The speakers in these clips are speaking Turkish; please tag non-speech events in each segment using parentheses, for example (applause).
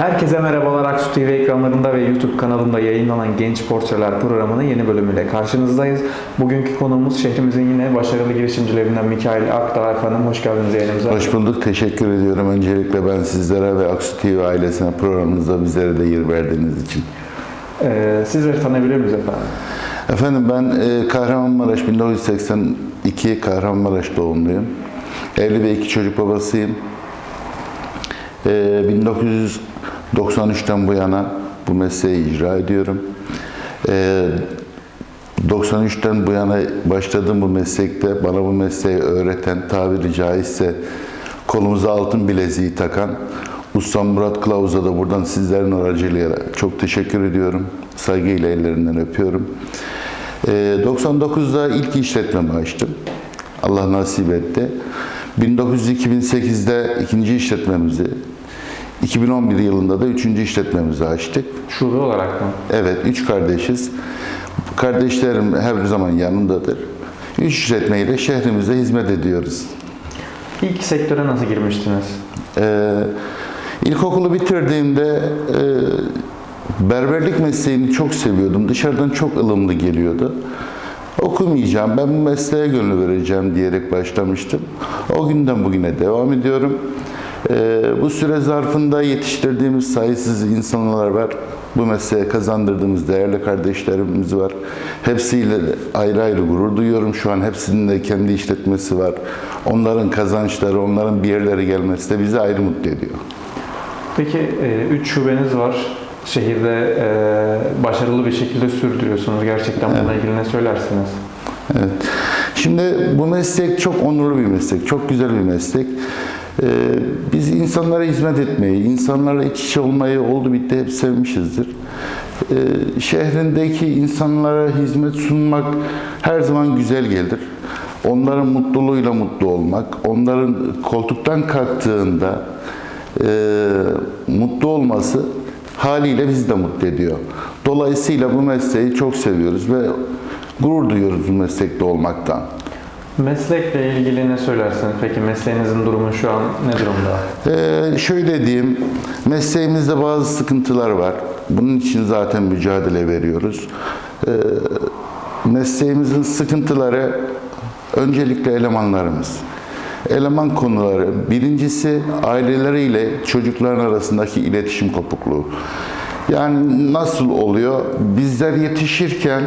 Herkese merhabalar Aksu TV ekranlarında ve YouTube kanalında yayınlanan Genç Portreler programının yeni bölümüyle karşınızdayız. Bugünkü konuğumuz şehrimizin yine başarılı girişimcilerinden Mikail Akdağ efendim. Hoş geldiniz yayınımıza. Hoş bulduk. Teşekkür ediyorum. Öncelikle ben sizlere ve Aksu TV ailesine programınızda bizlere de yer verdiğiniz için. Ee, sizleri tanıyabilir miyiz efendim? Efendim ben e, Kahramanmaraş 1982 Kahramanmaraş doğumluyum. Evli ve iki çocuk babasıyım. E, 1993'ten bu yana bu mesleği icra ediyorum. E, 93'ten bu yana başladığım bu meslekte bana bu mesleği öğreten, tabiri caizse kolumuza altın bileziği takan Usta Murat Kılavuz'a da buradan sizlerin aracılığıyla çok teşekkür ediyorum. Saygıyla ellerinden öpüyorum. Ee, 99'da ilk işletmemi açtım. Allah nasip etti. 1900-2008'de ikinci işletmemizi, 2011 yılında da üçüncü işletmemizi açtık. Şube olarak mı? Evet, üç kardeşiz. Kardeşlerim her zaman yanındadır. Üç işletmeyle şehrimize hizmet ediyoruz. İlk sektöre nasıl girmiştiniz? Ee, ilkokulu bitirdiğimde e, berberlik mesleğini çok seviyordum. Dışarıdan çok ılımlı geliyordu. Okumayacağım, ben bu mesleğe gönül vereceğim diyerek başlamıştım. O günden bugüne devam ediyorum. Ee, bu süre zarfında yetiştirdiğimiz sayısız insanlar var. Bu mesleğe kazandırdığımız değerli kardeşlerimiz var. Hepsiyle ayrı ayrı gurur duyuyorum. Şu an hepsinin de kendi işletmesi var. Onların kazançları, onların bir yerlere gelmesi de bizi ayrı mutlu ediyor. Peki 3 şubeniz var. Şehirde e, başarılı bir şekilde sürdürüyorsunuz. Gerçekten bununla ilgili ne söylersiniz? Evet. Şimdi bu meslek çok onurlu bir meslek, çok güzel bir meslek. Ee, biz insanlara hizmet etmeyi, insanlarla iç içe olmayı oldu bitti hep sevmişizdir. Ee, şehrindeki insanlara hizmet sunmak her zaman güzel gelir. Onların mutluluğuyla mutlu olmak, onların koltuktan kalktığında e, mutlu olması haliyle bizi de mutlu ediyor. Dolayısıyla bu mesleği çok seviyoruz ve gurur duyuyoruz bu meslekte olmaktan. Meslekle ilgili ne söylersiniz? Peki mesleğinizin durumu şu an ne durumda? Ee, şöyle diyeyim, mesleğimizde bazı sıkıntılar var. Bunun için zaten mücadele veriyoruz. Ee, mesleğimizin sıkıntıları öncelikle elemanlarımız. Eleman konuları. Birincisi aileleriyle çocukların arasındaki iletişim kopukluğu. Yani nasıl oluyor? Bizler yetişirken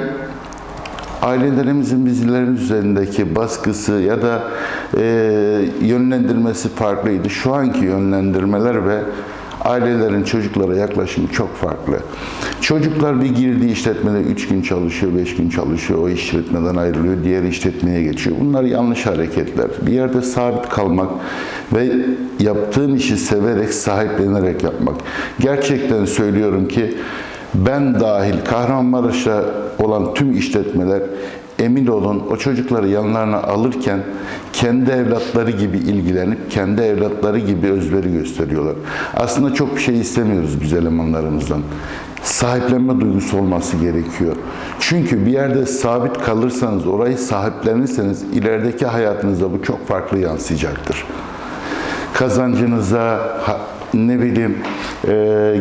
ailelerimizin bizlerin üzerindeki baskısı ya da e, yönlendirmesi farklıydı. Şu anki yönlendirmeler ve ailelerin çocuklara yaklaşımı çok farklı. Çocuklar bir girdiği işletmede 3 gün çalışıyor, 5 gün çalışıyor, o işletmeden ayrılıyor, diğer işletmeye geçiyor. Bunlar yanlış hareketler. Bir yerde sabit kalmak ve yaptığın işi severek, sahiplenerek yapmak. Gerçekten söylüyorum ki ben dahil Kahramanmaraş'ta olan tüm işletmeler emin olun o çocukları yanlarına alırken kendi evlatları gibi ilgilenip kendi evlatları gibi özveri gösteriyorlar. Aslında çok bir şey istemiyoruz biz elemanlarımızdan. Sahiplenme duygusu olması gerekiyor. Çünkü bir yerde sabit kalırsanız, orayı sahiplenirseniz ilerideki hayatınızda bu çok farklı yansıyacaktır kazancınıza, ne bileyim e,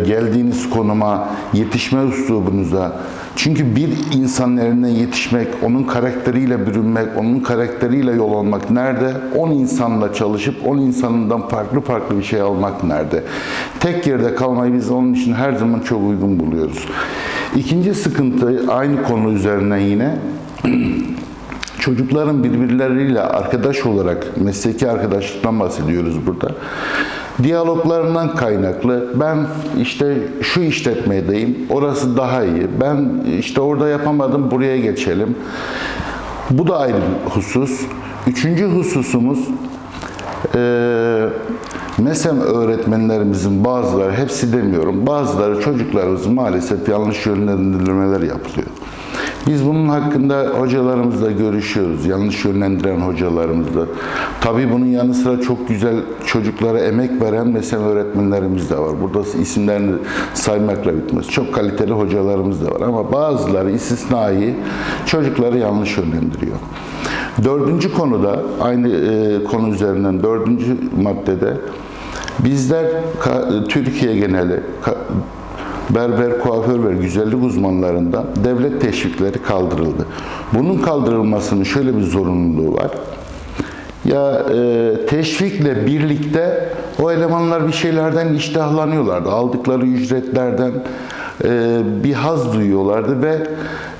geldiğiniz konuma, yetişme üslubunuza. Çünkü bir insanın elinden yetişmek, onun karakteriyle bürünmek, onun karakteriyle yol almak nerede? 10 insanla çalışıp 10 insanından farklı farklı bir şey almak nerede? Tek yerde kalmayı biz onun için her zaman çok uygun buluyoruz. İkinci sıkıntı aynı konu üzerinden yine (clears throat) çocukların birbirleriyle arkadaş olarak mesleki arkadaşlıktan bahsediyoruz burada. Diyaloglarından kaynaklı ben işte şu işletmedeyim, orası daha iyi. Ben işte orada yapamadım, buraya geçelim. Bu da ayrı bir husus. Üçüncü hususumuz eee MESEM öğretmenlerimizin bazıları, hepsi demiyorum, bazıları çocuklarımızın maalesef yanlış yönlendirmeler yapılıyor. Biz bunun hakkında hocalarımızla görüşüyoruz, yanlış yönlendiren hocalarımızla. Tabii bunun yanı sıra çok güzel çocuklara emek veren MESEM öğretmenlerimiz de var. Burada isimlerini saymakla bitmez. Çok kaliteli hocalarımız da var ama bazıları istisnai çocukları yanlış yönlendiriyor. Dördüncü konuda, aynı e, konu üzerinden dördüncü maddede Bizler Türkiye geneli berber, kuaför ve güzellik uzmanlarından devlet teşvikleri kaldırıldı. Bunun kaldırılmasının şöyle bir zorunluluğu var. Ya e, teşvikle birlikte o elemanlar bir şeylerden iştahlanıyorlardı. Aldıkları ücretlerden e, bir haz duyuyorlardı ve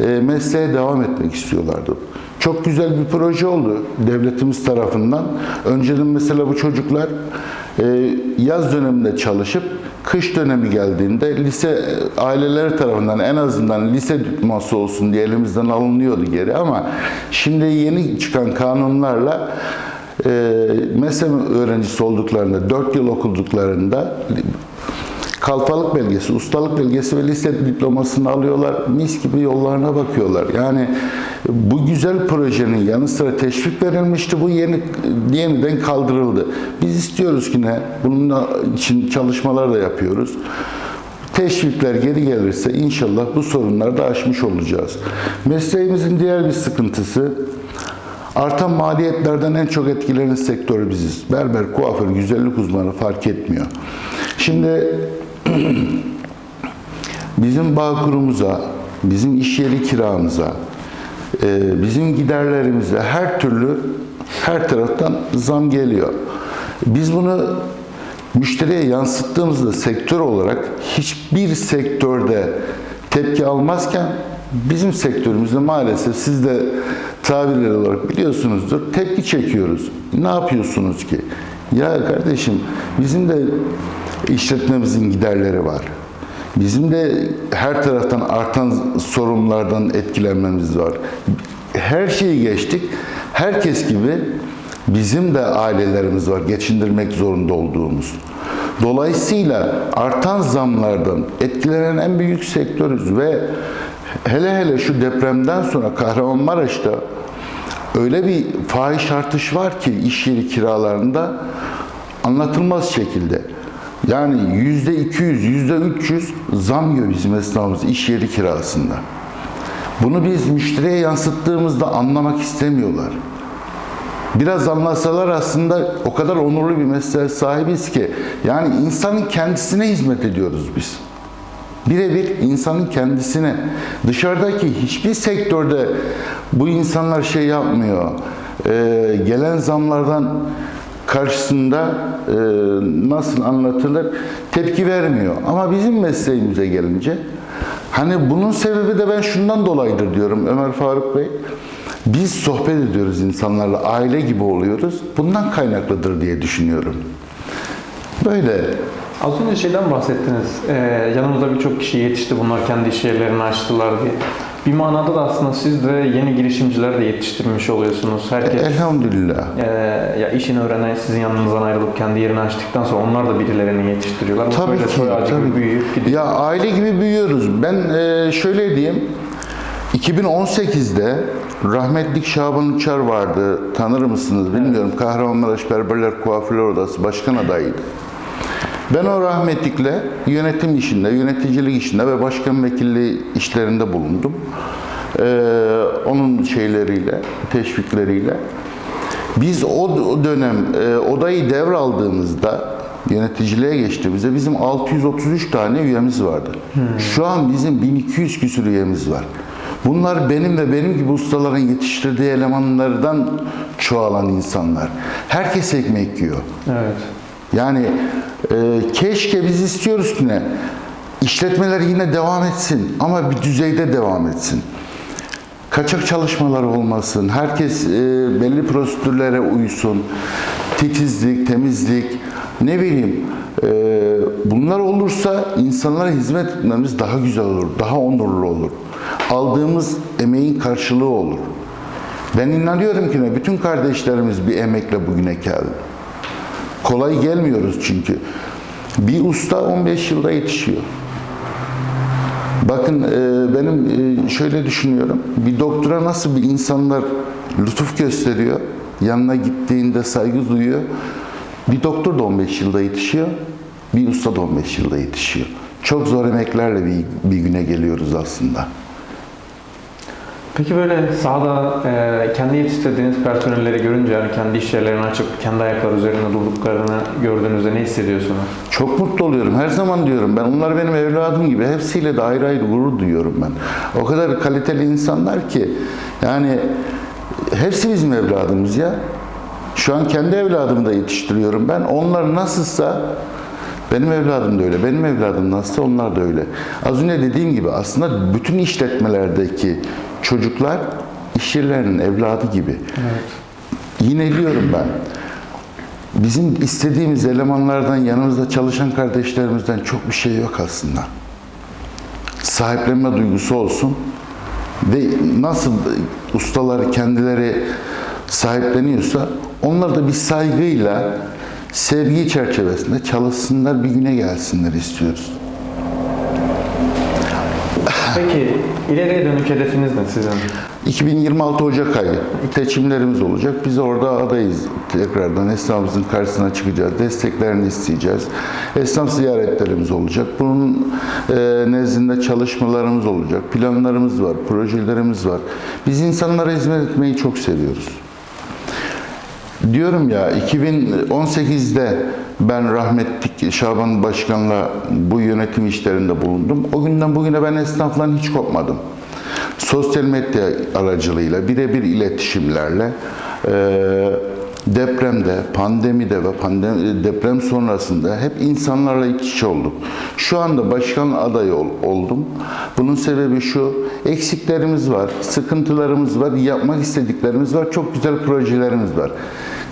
e, mesleğe devam etmek istiyorlardı. Çok güzel bir proje oldu devletimiz tarafından. Önceden mesela bu çocuklar e, yaz döneminde çalışıp kış dönemi geldiğinde lise aileleri tarafından en azından lise diploması olsun diye elimizden alınıyordu geri ama şimdi yeni çıkan kanunlarla e, meslek öğrencisi olduklarında 4 yıl okuduklarında kalfalık belgesi, ustalık belgesi ve lise diplomasını alıyorlar. Mis gibi yollarına bakıyorlar. Yani bu güzel projenin yanı sıra teşvik verilmişti. Bu yeni yeniden kaldırıldı. Biz istiyoruz ki ne? Bunun için çalışmalar da yapıyoruz. Teşvikler geri gelirse inşallah bu sorunları da aşmış olacağız. Mesleğimizin diğer bir sıkıntısı artan maliyetlerden en çok etkilenen sektörü biziz. Berber, kuaför, güzellik uzmanı fark etmiyor. Şimdi bizim bağkurumuza, bizim iş yeri kiramıza, e, bizim giderlerimize her türlü her taraftan zam geliyor. Biz bunu müşteriye yansıttığımızda sektör olarak hiçbir sektörde tepki almazken bizim sektörümüzde maalesef siz de tabirler olarak biliyorsunuzdur tepki çekiyoruz. Ne yapıyorsunuz ki? Ya kardeşim bizim de işletmemizin giderleri var. Bizim de her taraftan artan sorunlardan etkilenmemiz var. Her şeyi geçtik. Herkes gibi bizim de ailelerimiz var geçindirmek zorunda olduğumuz. Dolayısıyla artan zamlardan etkilenen en büyük sektörüz ve hele hele şu depremden sonra Kahramanmaraş'ta öyle bir fahiş artış var ki iş yeri kiralarında anlatılmaz şekilde. Yani yüzde 200, yüzde 300 zam yiyor bizim esnafımız iş yeri kirasında. Bunu biz müşteriye yansıttığımızda anlamak istemiyorlar. Biraz anlasalar aslında o kadar onurlu bir mesleğe sahibiz ki yani insanın kendisine hizmet ediyoruz biz. Birebir insanın kendisine. Dışarıdaki hiçbir sektörde bu insanlar şey yapmıyor. Ee, gelen zamlardan karşısında e, nasıl anlatılır tepki vermiyor. Ama bizim mesleğimize gelince hani bunun sebebi de ben şundan dolayıdır diyorum Ömer Faruk Bey. Biz sohbet ediyoruz insanlarla, aile gibi oluyoruz. Bundan kaynaklıdır diye düşünüyorum. Böyle. Az önce şeyden bahsettiniz. Ee, yanımızda birçok kişi yetişti. Bunlar kendi iş yerlerini açtılar diye. Bir manada da aslında siz de yeni girişimciler de yetiştirmiş oluyorsunuz. Herkes Elhamdülillah. Ee, ya işini öğrenen sizin yanınızdan ayrılıp kendi yerini açtıktan sonra onlar da birilerini yetiştiriyorlar. Tabii böyle ki, soy tabii. gibi büyüyüp gidiyor. Ya aile gibi büyüyoruz. Ben e, şöyle diyeyim. 2018'de rahmetlik Şaban Uçar vardı. Tanır mısınız bilmiyorum. Kahramanmaraş Berberler Kuaförler Odası Başkan adayıydı. Ben o rahmetlikle yönetim işinde, yöneticilik işinde ve başkan vekilliği işlerinde bulundum. Ee, onun şeyleriyle, teşvikleriyle. Biz o dönem e, odayı devraldığımızda yöneticiliğe geçtiğimizde bizim 633 tane üyemiz vardı. Şu an bizim 1200 küsur üyemiz var. Bunlar benim ve benim gibi ustaların yetiştirdiği elemanlardan çoğalan insanlar. Herkes ekmek yiyor. Evet. Yani e, keşke biz istiyoruz ki ne? İşletmeler yine devam etsin ama bir düzeyde devam etsin. Kaçak çalışmalar olmasın. Herkes e, belli prosedürlere uysun. Titizlik, temizlik, ne bileyim. e, bunlar olursa insanlara hizmet etmemiz daha güzel olur, daha onurlu olur. Aldığımız emeğin karşılığı olur. Ben inanıyorum ki ne? Bütün kardeşlerimiz bir emekle bugüne geldi. Kolay gelmiyoruz çünkü. Bir usta 15 yılda yetişiyor. Bakın e, benim e, şöyle düşünüyorum. Bir doktora nasıl bir insanlar lütuf gösteriyor, yanına gittiğinde saygı duyuyor. Bir doktor da 15 yılda yetişiyor, bir usta da 15 yılda yetişiyor. Çok zor emeklerle bir, bir güne geliyoruz aslında. Peki böyle sahada e, kendi yetiştirdiğiniz personelleri görünce yani kendi iş yerlerini açıp kendi ayakları üzerinde durduklarını gördüğünüzde ne hissediyorsunuz? Çok mutlu oluyorum. Her zaman diyorum ben. Onlar benim evladım gibi. Hepsiyle de ayrı ayrı gurur duyuyorum ben. O kadar kaliteli insanlar ki yani hepsi bizim evladımız ya. Şu an kendi evladımı da yetiştiriyorum ben. Onlar nasılsa benim evladım da öyle. Benim evladım nasılsa onlar da öyle. Az önce dediğim gibi aslında bütün işletmelerdeki çocuklar iş yerlerinin evladı gibi. Yine diyorum ben. Bizim istediğimiz elemanlardan yanımızda çalışan kardeşlerimizden çok bir şey yok aslında. Sahiplenme duygusu olsun ve nasıl ustalar kendileri sahipleniyorsa onlar da bir saygıyla sevgi çerçevesinde çalışsınlar bir güne gelsinler istiyoruz. Peki ileriye dönük hedefiniz ne sizin? 2026 Ocak ayı seçimlerimiz olacak. Biz orada adayız tekrardan. Esnafımızın karşısına çıkacağız. Desteklerini isteyeceğiz. Esnaf ziyaretlerimiz olacak. Bunun e, nezdinde çalışmalarımız olacak. Planlarımız var, projelerimiz var. Biz insanlara hizmet etmeyi çok seviyoruz. Diyorum ya 2018'de ben rahmetli Şaban Başkan'la bu yönetim işlerinde bulundum. O günden bugüne ben esnafla hiç kopmadım. Sosyal medya aracılığıyla birebir iletişimlerle eee, depremde, pandemide ve pandemi, deprem sonrasında hep insanlarla iç içe olduk. Şu anda başkan adayı ol- oldum. Bunun sebebi şu, eksiklerimiz var, sıkıntılarımız var, yapmak istediklerimiz var, çok güzel projelerimiz var.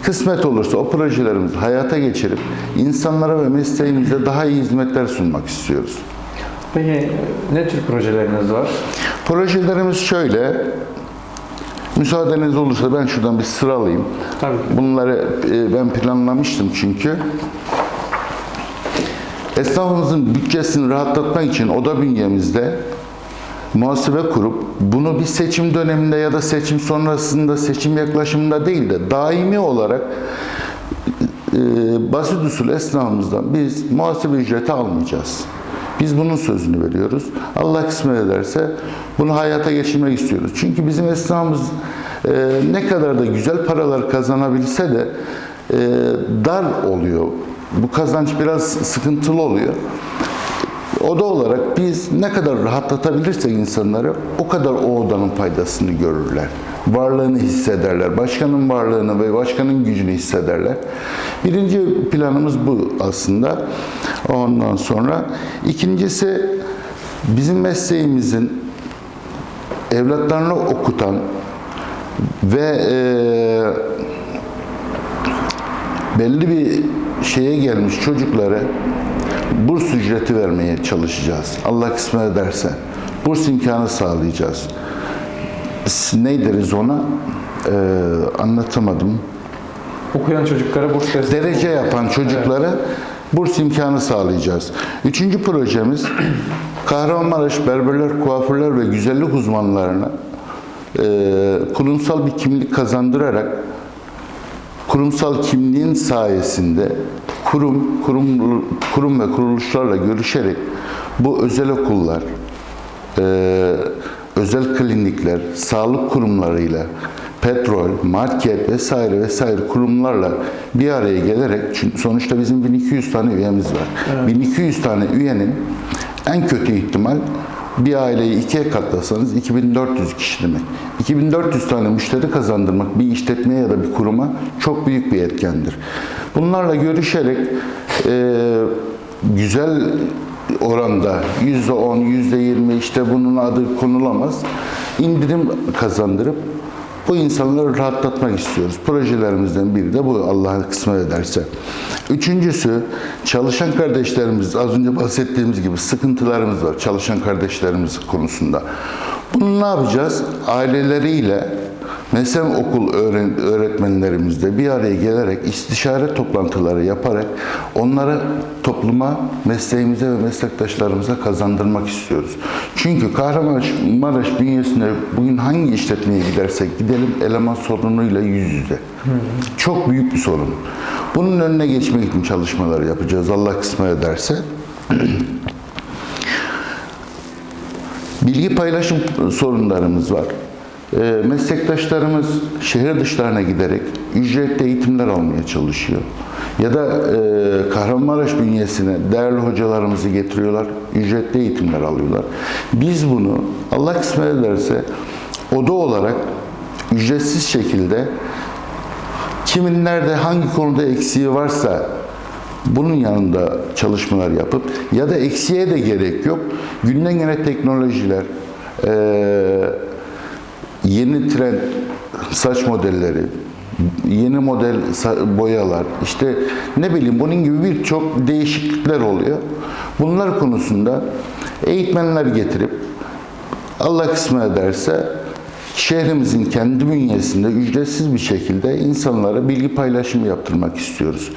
Kısmet olursa o projelerimizi hayata geçirip insanlara ve mesleğimize daha iyi hizmetler sunmak istiyoruz. Peki ne tür projeleriniz var? Projelerimiz şöyle, müsaadeniz olursa ben şuradan bir sıralayayım. Tabii. Bunları e, ben planlamıştım çünkü. Esnafımızın bütçesini rahatlatmak için oda bünyemizde muhasebe kurup bunu bir seçim döneminde ya da seçim sonrasında seçim yaklaşımında değil de daimi olarak e, basit usul esnafımızdan biz muhasebe ücreti almayacağız. Biz bunun sözünü veriyoruz. Allah kısmet ederse bunu hayata geçirmek istiyoruz. Çünkü bizim esnafımız e, ne kadar da güzel paralar kazanabilse de e, dar oluyor. Bu kazanç biraz sıkıntılı oluyor. O da olarak biz ne kadar rahatlatabilirsek insanları o kadar o odanın faydasını görürler. Varlığını hissederler. Başkanın varlığını ve başkanın gücünü hissederler. Birinci planımız bu aslında. Ondan sonra ikincisi bizim mesleğimizin evlatlarını okutan ve eee belli bir şeye gelmiş çocuklara burs ücreti vermeye çalışacağız. Allah kısmet ederse. Burs imkanı sağlayacağız. Ne deriz ona? Ee, anlatamadım. Okuyan çocuklara burs desteği. Derece yapan çocuklara burs imkanı sağlayacağız. Üçüncü projemiz Kahramanmaraş berberler, kuaförler ve güzellik uzmanlarına e, kurumsal bir kimlik kazandırarak kurumsal kimliğin sayesinde kurum, kurum, kurum ve kuruluşlarla görüşerek bu özel okullar, e, özel klinikler, sağlık kurumlarıyla, petrol, market vesaire vesaire kurumlarla bir araya gelerek çünkü sonuçta bizim 1200 tane üyemiz var. 1200 tane üyenin en kötü ihtimal bir aileyi ikiye katlasanız 2400 kişi demek. 2400 tane müşteri kazandırmak bir işletmeye ya da bir kuruma çok büyük bir etkendir. Bunlarla görüşerek e, güzel oranda %10, %20 işte bunun adı konulamaz. indirim kazandırıp bu insanları rahatlatmak istiyoruz. Projelerimizden biri de bu Allah kısmet ederse. Üçüncüsü çalışan kardeşlerimiz az önce bahsettiğimiz gibi sıkıntılarımız var çalışan kardeşlerimiz konusunda. Bunu ne yapacağız? Aileleriyle meslek okul öğretmenlerimizle bir araya gelerek istişare toplantıları yaparak onları topluma, mesleğimize ve meslektaşlarımıza kazandırmak istiyoruz. Çünkü Kahramanmaraş bünyesinde bugün hangi işletmeye gidersek gidelim eleman sorunuyla yüz yüze. Çok büyük bir sorun. Bunun önüne geçmek için çalışmalar yapacağız Allah kısmet ederse. (clears throat) Bilgi paylaşım sorunlarımız var. E, meslektaşlarımız şehir dışlarına giderek ücretli eğitimler almaya çalışıyor. Ya da e, Kahramanmaraş bünyesine değerli hocalarımızı getiriyorlar, ücretli eğitimler alıyorlar. Biz bunu Allah kısmet ederse oda olarak ücretsiz şekilde kimin nerede hangi konuda eksiği varsa bunun yanında çalışmalar yapıp ya da eksiğe de gerek yok. Günden güne teknolojiler, eee, yeni trend saç modelleri, yeni model boyalar, işte ne bileyim bunun gibi birçok değişiklikler oluyor. Bunlar konusunda eğitmenler getirip Allah kısmet ederse şehrimizin kendi bünyesinde ücretsiz bir şekilde insanlara bilgi paylaşımı yaptırmak istiyoruz.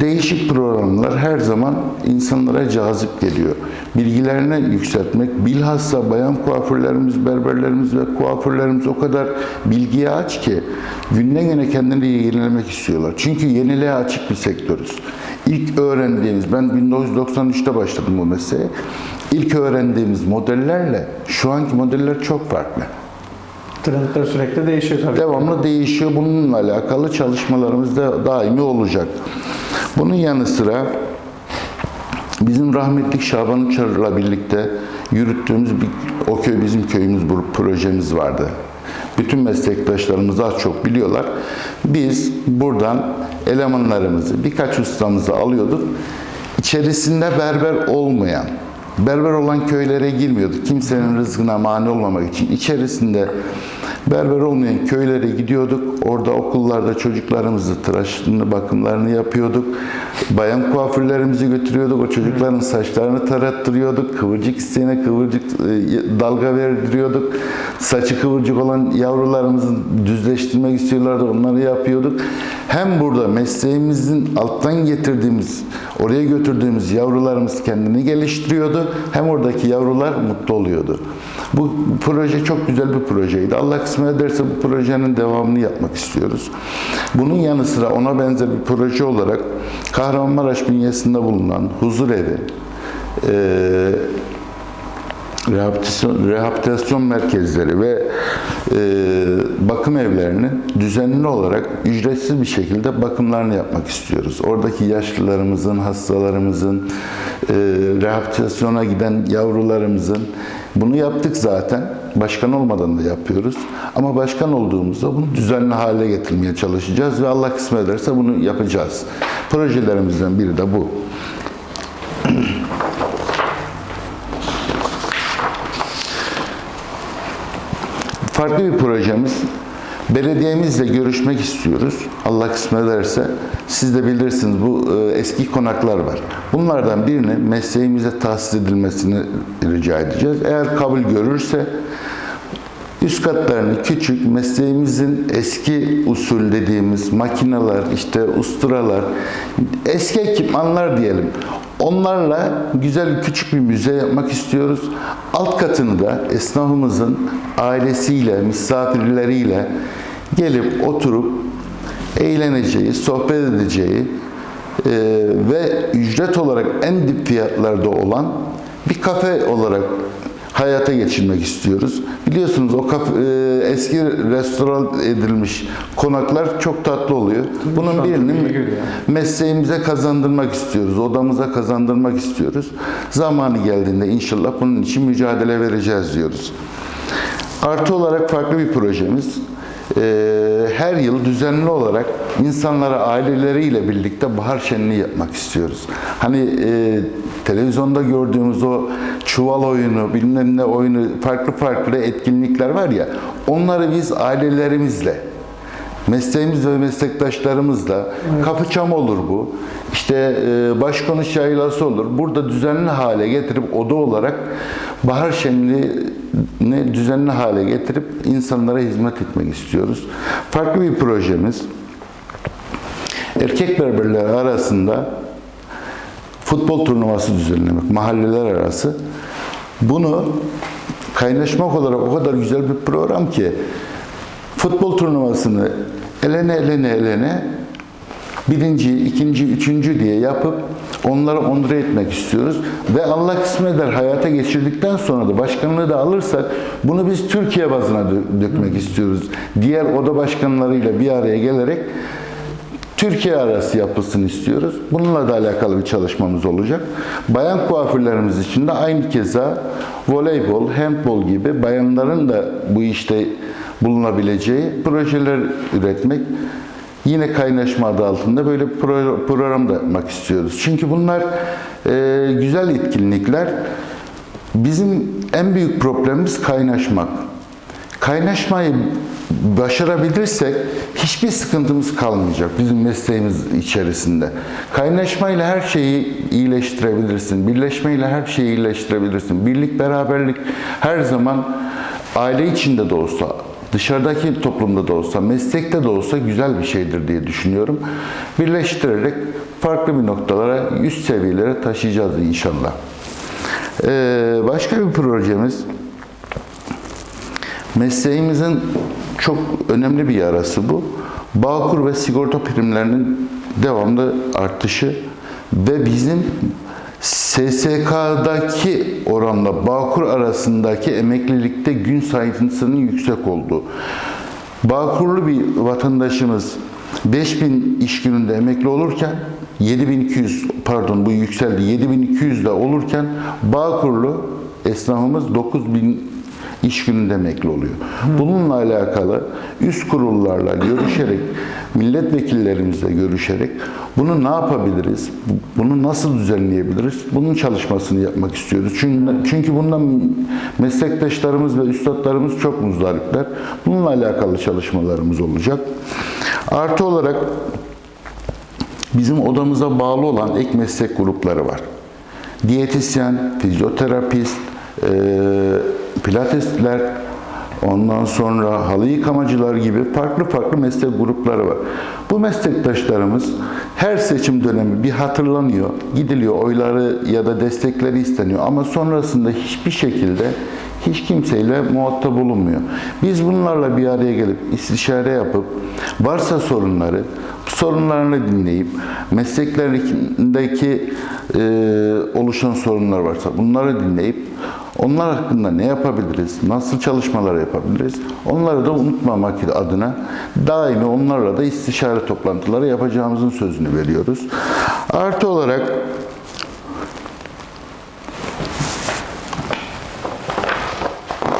Değişik programlar her zaman insanlara cazip geliyor. Bilgilerini yükseltmek, bilhassa bayan kuaförlerimiz, berberlerimiz ve kuaförlerimiz o kadar bilgiye aç ki günden güne kendini yenilemek istiyorlar. Çünkü yeniliğe açık bir sektörüz. İlk öğrendiğimiz, ben 1993'te başladım bu mesleğe. İlk öğrendiğimiz modellerle şu anki modeller çok farklı. Trendler sürekli değişiyor tabii. Devamlı değişiyor. Bununla alakalı çalışmalarımız da daimi olacak. Bunun yanı sıra bizim rahmetlik Şaban Uçar'la birlikte yürüttüğümüz bir o köy bizim köyümüz bu projemiz vardı. Bütün meslektaşlarımız az çok biliyorlar. Biz buradan elemanlarımızı, birkaç ustamızı alıyorduk. İçerisinde berber olmayan, berber olan köylere girmiyorduk. Kimsenin rızkına mani olmamak için. içerisinde berber olmayan köylere gidiyorduk. Orada okullarda çocuklarımızı tıraşını, bakımlarını yapıyorduk. Bayan kuaförlerimizi götürüyorduk. O çocukların saçlarını tarattırıyorduk. Kıvırcık isteyene kıvırcık e, dalga verdiriyorduk. Saçı kıvırcık olan yavrularımızı düzleştirmek istiyorlardı. Onları yapıyorduk. Hem burada mesleğimizin alttan getirdiğimiz, oraya götürdüğümüz yavrularımız kendini geliştiriyordu. Hem oradaki yavrular mutlu oluyordu. Bu proje çok güzel bir projeydi. Allah kısmet ederse bu projenin devamını yapmak istiyoruz. Bunun yanı sıra ona benzer bir proje olarak Kahramanmaraş bünyesinde bulunan huzur evi, eee rehabilitasyon, rehabilitasyon merkezleri ve e, bakım evlerinin düzenli olarak ücretsiz bir şekilde bakımlarını yapmak istiyoruz. Oradaki yaşlılarımızın, hastalarımızın, e, rehabilitasyona giden yavrularımızın bunu yaptık zaten. Başkan olmadan da yapıyoruz. Ama başkan olduğumuzda bunu düzenli hale getirmeye çalışacağız ve Allah kısmet ederse bunu yapacağız. Projelerimizden biri de bu. Farklı bir projemiz. Belediyemizle görüşmek istiyoruz. Allah kısmet ederse siz de bilirsiniz bu e, eski konaklar var. Bunlardan birini mesleğimize tahsis edilmesini rica edeceğiz. Eğer kabul görürse üst katlarını küçük mesleğimizin eski usul dediğimiz makineler, işte usturalar, eski ekipmanlar diyelim. Onlarla güzel küçük bir müze yapmak istiyoruz. Alt katını da esnafımızın ailesiyle, misafirleriyle gelip oturup eğleneceği, sohbet edeceği e, ve ücret olarak en dip fiyatlarda olan bir kafe olarak hayata geçirmek istiyoruz. Biliyorsunuz o kafe, e, eski restoran edilmiş konaklar çok tatlı oluyor. Bunun birini mesleğimize kazandırmak istiyoruz, odamıza kazandırmak istiyoruz. Zamanı geldiğinde inşallah bunun için mücadele vereceğiz diyoruz. Artı olarak farklı bir projemiz. Ee, her yıl düzenli olarak insanlara aileleriyle birlikte bahar şenliği yapmak istiyoruz. Hani e, televizyonda gördüğümüz o çuval oyunu, bilmem ne oyunu, farklı farklı etkinlikler var ya, onları biz ailelerimizle, mesleğimiz ve meslektaşlarımızla kapı çam olur bu. İşte e, başkonuş yaylası olur. Burada düzenli hale getirip oda olarak bahar şenliğini düzenli hale getirip insanlara hizmet etmek istiyoruz. Farklı bir projemiz. Erkek berberler arasında futbol turnuvası düzenlemek, mahalleler arası. Bunu kaynaşmak olarak o kadar güzel bir program ki futbol turnuvasını elene elene elene birinci, ikinci, üçüncü diye yapıp onları onure etmek istiyoruz. Ve Allah kısmet hayata geçirdikten sonra da başkanlığı da alırsak bunu biz Türkiye bazına dö- dökmek istiyoruz. Diğer oda başkanlarıyla bir araya gelerek Türkiye arası yapılsın istiyoruz. Bununla da alakalı bir çalışmamız olacak. Bayan kuaförlerimiz için de aynı keza voleybol, handbol gibi bayanların da bu işte bulunabileceği projeler üretmek. Yine kaynaşma adı altında böyle pro- program da yapmak istiyoruz. Çünkü bunlar e, güzel etkinlikler. Bizim en büyük problemimiz kaynaşmak. Kaynaşmayı başarabilirsek hiçbir sıkıntımız kalmayacak bizim mesleğimiz içerisinde. Kaynaşmayla her şeyi iyileştirebilirsin. Birleşmeyle her şeyi iyileştirebilirsin. Birlik, beraberlik her zaman aile içinde de olsa, dışarıdaki toplumda da olsa, meslekte de olsa güzel bir şeydir diye düşünüyorum. Birleştirerek farklı bir noktalara, üst seviyelere taşıyacağız inşallah. Ee, başka bir projemiz Mesleğimizin çok önemli bir yarası bu. Bağkur ve sigorta primlerinin devamlı artışı ve bizim SSK'daki oranla Bağkur arasındaki emeklilikte gün sayısının yüksek olduğu. Bağkurlu bir vatandaşımız 5000 iş gününde emekli olurken 7200 pardon bu yükseldi 7200 de olurken Bağkurlu esnafımız 9000 iş gününde emekli oluyor. Bununla alakalı üst kurullarla görüşerek, milletvekillerimizle görüşerek bunu ne yapabiliriz, bunu nasıl düzenleyebiliriz, bunun çalışmasını yapmak istiyoruz. Çünkü, çünkü bundan meslektaşlarımız ve üstadlarımız çok muzdaripler. Bununla alakalı çalışmalarımız olacak. Artı olarak bizim odamıza bağlı olan ek meslek grupları var. Diyetisyen, fizyoterapist, e, pilatesler, ondan sonra halı yıkamacılar gibi farklı farklı meslek grupları var. Bu meslektaşlarımız her seçim dönemi bir hatırlanıyor, gidiliyor, oyları ya da destekleri isteniyor ama sonrasında hiçbir şekilde hiç kimseyle muhatap olunmuyor. Biz bunlarla bir araya gelip istişare yapıp varsa sorunları sorunlarını dinleyip mesleklerindeki e, oluşan sorunlar varsa bunları dinleyip onlar hakkında ne yapabiliriz, nasıl çalışmalar yapabiliriz onları da unutmamak adına daimi onlarla da istişare toplantıları yapacağımızın sözünü veriyoruz. Artı olarak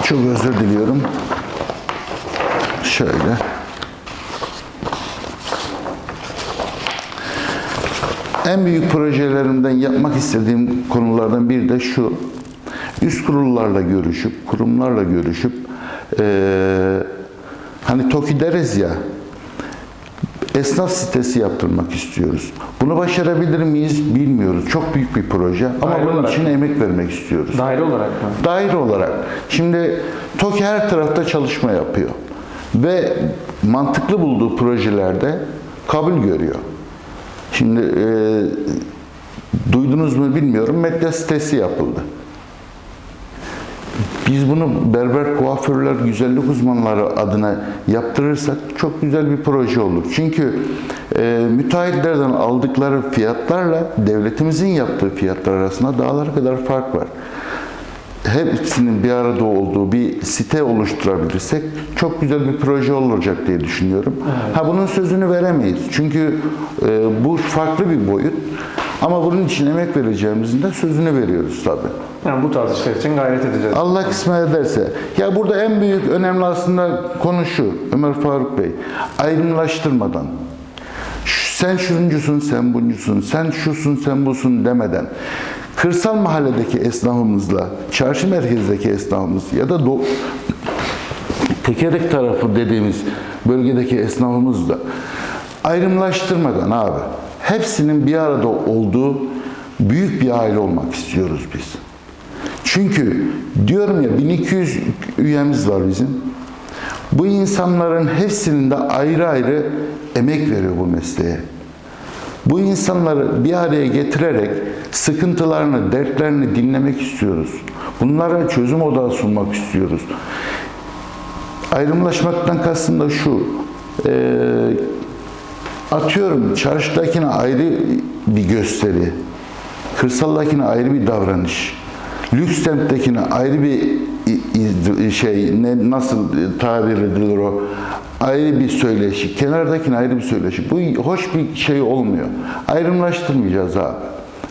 çok özür diliyorum. Şöyle. En büyük projelerimden yapmak istediğim konulardan biri de şu. Üst kurullarla görüşüp, kurumlarla görüşüp eee, hani TOKİ deriz ya esnaf sitesi yaptırmak istiyoruz. Bunu başarabilir miyiz bilmiyoruz. Çok büyük bir proje ama Daire bunun olarak. için emek vermek istiyoruz. Daire olarak mı? Daire olarak. Şimdi TOKİ her tarafta çalışma yapıyor. Ve mantıklı bulduğu projelerde kabul görüyor. Şimdi e, duydunuz mu bilmiyorum medya sitesi yapıldı. Biz bunu berber kuaförler, güzellik uzmanları adına yaptırırsak çok güzel bir proje olur. Çünkü e, müteahhitlerden aldıkları fiyatlarla devletimizin yaptığı fiyatlar arasında dağlar kadar fark var. Hepsinin bir arada olduğu bir site oluşturabilirsek çok güzel bir proje olacak diye düşünüyorum. Ha bunun sözünü veremeyiz. Çünkü e, bu farklı bir boyut. Ama bunun için emek vereceğimizin de sözünü veriyoruz tabii. Yani bu tarz işler için gayret edeceğiz. Allah kısmet ederse. Ya burada en büyük önemli aslında konu şu Ömer Faruk Bey. Ayrımlaştırmadan. Sen şuncusun, sen buncusun, sen şusun, sen busun demeden kırsal mahalledeki esnafımızla, çarşı merkezdeki esnafımız ya da do- tekerek tarafı dediğimiz bölgedeki esnafımızla ayrımlaştırmadan abi hepsinin bir arada olduğu büyük bir aile olmak istiyoruz biz. Çünkü diyorum ya 1200 üyemiz var bizim. Bu insanların hepsinin de ayrı ayrı emek veriyor bu mesleğe. Bu insanları bir araya getirerek sıkıntılarını, dertlerini dinlemek istiyoruz. Bunlara çözüm odağı sunmak istiyoruz. Ayrımlaşmaktan kastım da şu. eee, atıyorum çarşıdakine ayrı bir gösteri kırsaldakine ayrı bir davranış, lüks semttekine ayrı bir şey, ne nasıl tabir edilir o, ayrı bir söyleşi, kenardakine ayrı bir söyleşi. Bu hoş bir şey olmuyor. Ayrımlaştırmayacağız abi.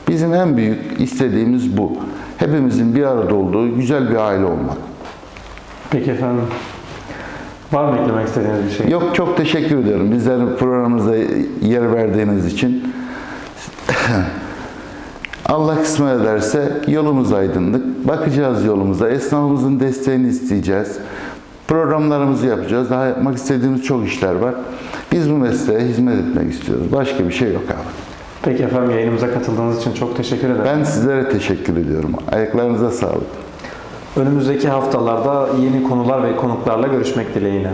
Bizim en büyük istediğimiz bu. Hepimizin bir arada olduğu güzel bir aile olmak. Peki efendim. Var mı eklemek istediğiniz bir şey? Yok çok teşekkür ediyorum. Bizlerin programımıza yer verdiğiniz için. (laughs) Allah kısmet ederse yolumuz aydınlık. Bakacağız yolumuza. Esnafımızın desteğini isteyeceğiz. Programlarımızı yapacağız. Daha yapmak istediğimiz çok işler var. Biz bu mesleğe hizmet etmek istiyoruz. Başka bir şey yok abi. Peki efendim yayınımıza katıldığınız için çok teşekkür ederim. Ben sizlere teşekkür ediyorum. Ayaklarınıza sağlık. Önümüzdeki haftalarda yeni konular ve konuklarla görüşmek dileğiyle.